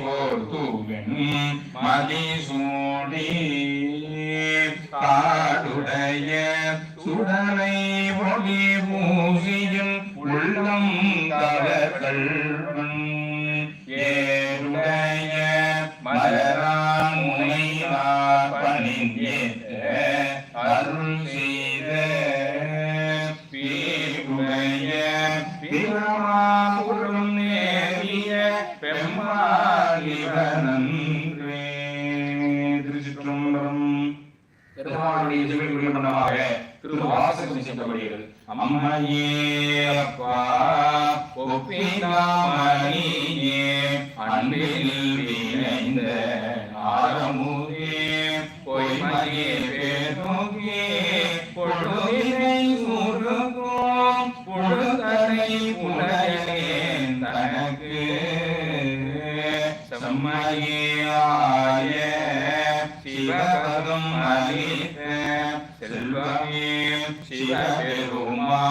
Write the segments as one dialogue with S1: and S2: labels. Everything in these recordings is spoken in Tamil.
S1: போர்த்துவென் மதிசூடி காடுடைய சுடலை ஒளி பூசியும் உள்ளம் கவர்கள்வன் ஏருடைய மலரான் முனைவார் பணிந்தேத்த அருள் செய்த பீருடைய பிரமாபுரம் பெம்மாலிவனன்றே திருச்சிற்றம்பலம். பெருமாளுடைய சிவகுருமண்டமாக திருவாசகம் செய்யப்படுகிறது அம்மையே அப்பா ஒப்பினாமணியே அன்பில் விளைந்த செம்மையாய சிவபதம் அளித்த செல்வமே சிவபெருமானே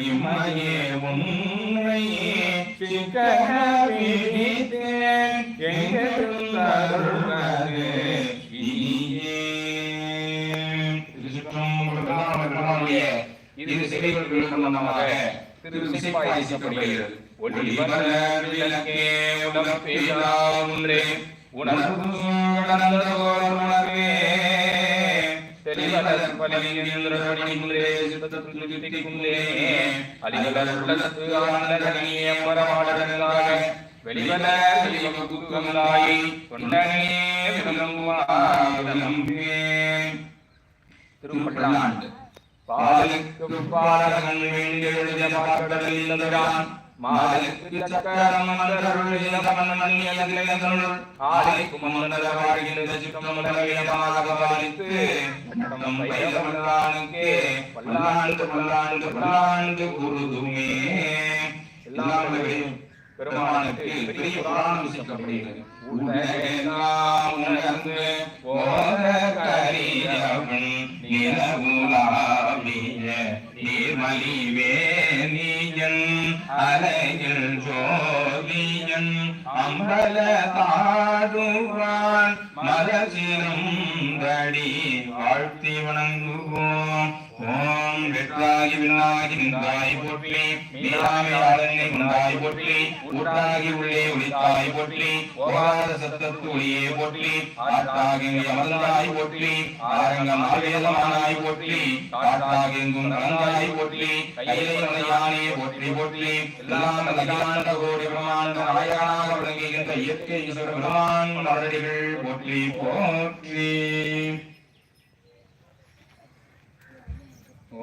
S1: இம்மையே உன்னையே சிக்கன பிடித்தேன் எங்கிருந்தருள்வது இனியே இது சிலை சம்பந்தமாக திரு சிப்பாயிசப்படுகிறது ஒளிவர விளக்கே உலகப்பேலா ஒன்றே உணர்வு கடந்ததோர் உணர்வே தெளிவலர் பலியின்றே சித்தத்துள் தித்திக்குள்ளே அலிவலர் உள்ளத்து ஆனந்தனியே வரமாடலாக வெளிவல தெளிவகுக்கங்களாய் தொண்டனே விளங்குவாவிளம்பே திருப்பள்ளாண்டு பாலுக்கு பாலகன் வேண்டி எழுதிய பாடலில் மாலுக்கு சக்கரம் மலருள்ள மன்னன் ஆலைக்கு மன்னர வாழ்கின்ற சிற்றமலமாக பாலித்து பட்டம் வைரவல்லானுக்கே பல்லாண்டு பல்லாண்டு பல்லாண்டு குருதுமே எல்லாம் பெருமானுக்கு அம்பல தாடுவான் மலசிலும் தடி வாழ்த்தி வணங்குவோம். ஓம் வெற்றாகி விண்ணாகி நின்றாய் போற்றி மீளாமையாளனை உண்டாய் போற்றி ஊற்றாகி உள்ளே ஒளித்தாய் போற்றி ஓவாத சத்தத்து ஒளியே போற்றி ஆற்றாகி அமர்ந்தாய் போற்றி ஆரங்கம் ஆவேதமானாய் போற்றி காற்றாகெங்கும் கலந்தாய் போற்றி கையிலை நிலையானே போற்றி போற்றி எல்லாம் அகிலாண்ட கோடி பிரமாண்ட நாயகனாக விளங்குகின்ற இயற்கை ஈஸ்வர பிரமான் மரடிகள் போற்றி போற்றி.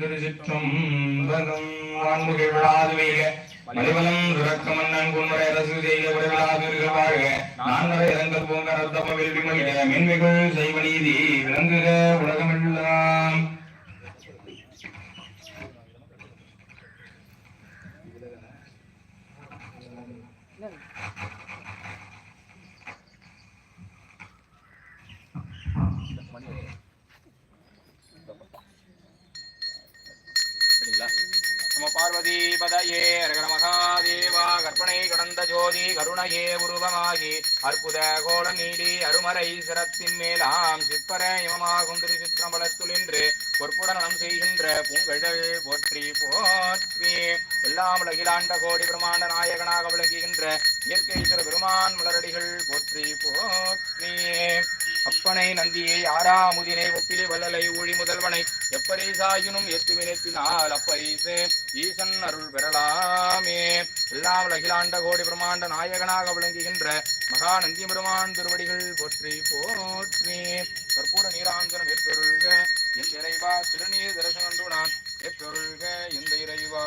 S1: திருச்சிற்றம்பலம் வான்முகை விழாது வைக மலிவலம் துறக்க மன்னன் குன்முறை அரசு செய்த விழாது வாழ்க. நான்மறை இரங்கல் பூங்க ரத்தம வெல்வி மகிழ மென்மைகள் செய்வ நீதி விளங்குக. உலகமெல்லாம்
S2: நம மகாதேவா கற்பனை கடந்த ஜோதி கருணையே உருவமாகி அற்புத கோல நீடி அருமறை சிரத்தின் மேலாம் சிற்பர இமமாகும் திருச்சிற்றம்பலத்துளின்று பொற்புடனம் செய்கின்ற பூங்கழல் போற்றி போற்றி எல்லாம் உலகிலாண்ட கோடி பிரமாண்ட நாயகனாக விளங்குகின்ற இயற்கை சிறு பெருமான் மலரடிகள் போற்றி போற்றி அப்பனை நந்தியை ஆறாமுதினை ஒப்பிலை வள்ளலை ஊழி முதல்வனை. எப்பரிசாயினும் எத்து வினைத்தினால் அப்பரிசு ஈசன் அருள் பெறலாமே. எல்லாம் உலகிலாண்ட கோடி பிரமாண்ட நாயகனாக விளங்குகின்ற மகா நந்தி பெருமான் திருவடிகள் போற்றி போற்றி. கற்பூர நீராஞ்சனம் ஏற்றொருள்க இந்த இறைவா திருநீர் தரிசனம் நான் ஏற்றொருள்க எந்த இறைவா.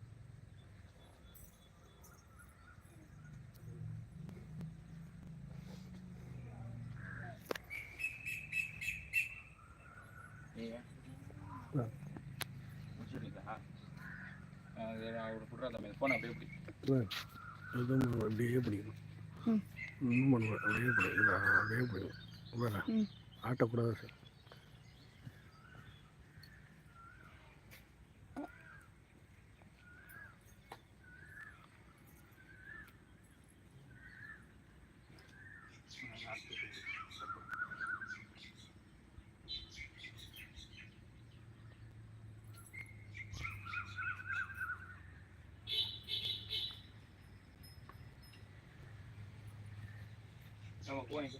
S2: அப்படியே பிடி
S3: எதுவும் அப்படியே பிடிக்கணும் ஒன்றும் பண்ணுவேன் அப்படியே பிடிக்கும். அப்படியே பிடிக்கும் வேற ஆட்டக்கூடாது சார்.
S2: போனீங்க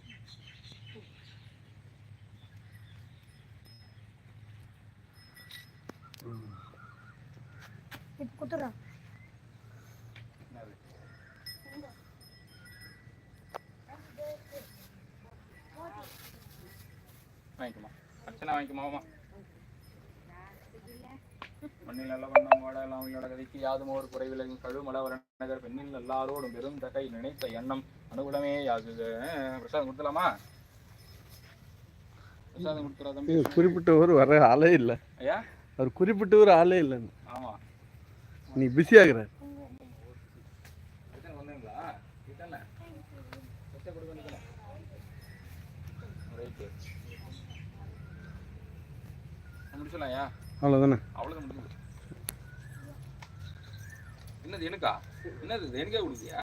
S4: இப்போ குத்துறோம்
S2: என்னது வாங்கிக்குமா வாங்கிக்குமாமா மண்ணில் நல்ல வண்ணம் வாட எல்லாம் உயிரோட கதைக்கு யாதும் ஒரு குறைவிலகும் கழுமல வரணகர் பெண்ணில் எல்லாரோடும் பெரும் தகை நினைத்த எண்ணம் அனுகூலமே யாகுக. பிரசாதம் கொடுத்துலாமா பிரசாதம் கொடுத்துறா தம்பி
S3: இது குறிப்பிட்டவர் வர ஆளே இல்லை.
S2: ஐயா?
S3: அவர் குறிப்பிட்டவர் ஆளே இல்லைன்னு.
S2: ஆமா.
S3: நீ
S2: வேண்டியதுதானே? ரைட்டு முடிச்சலாம் ஐயா
S3: அவ்வளோதானே
S2: அவ்வளோதான் முடிஞ்சு என்னது எனக்கா? என்னது எனக்கே கொடுத்தியா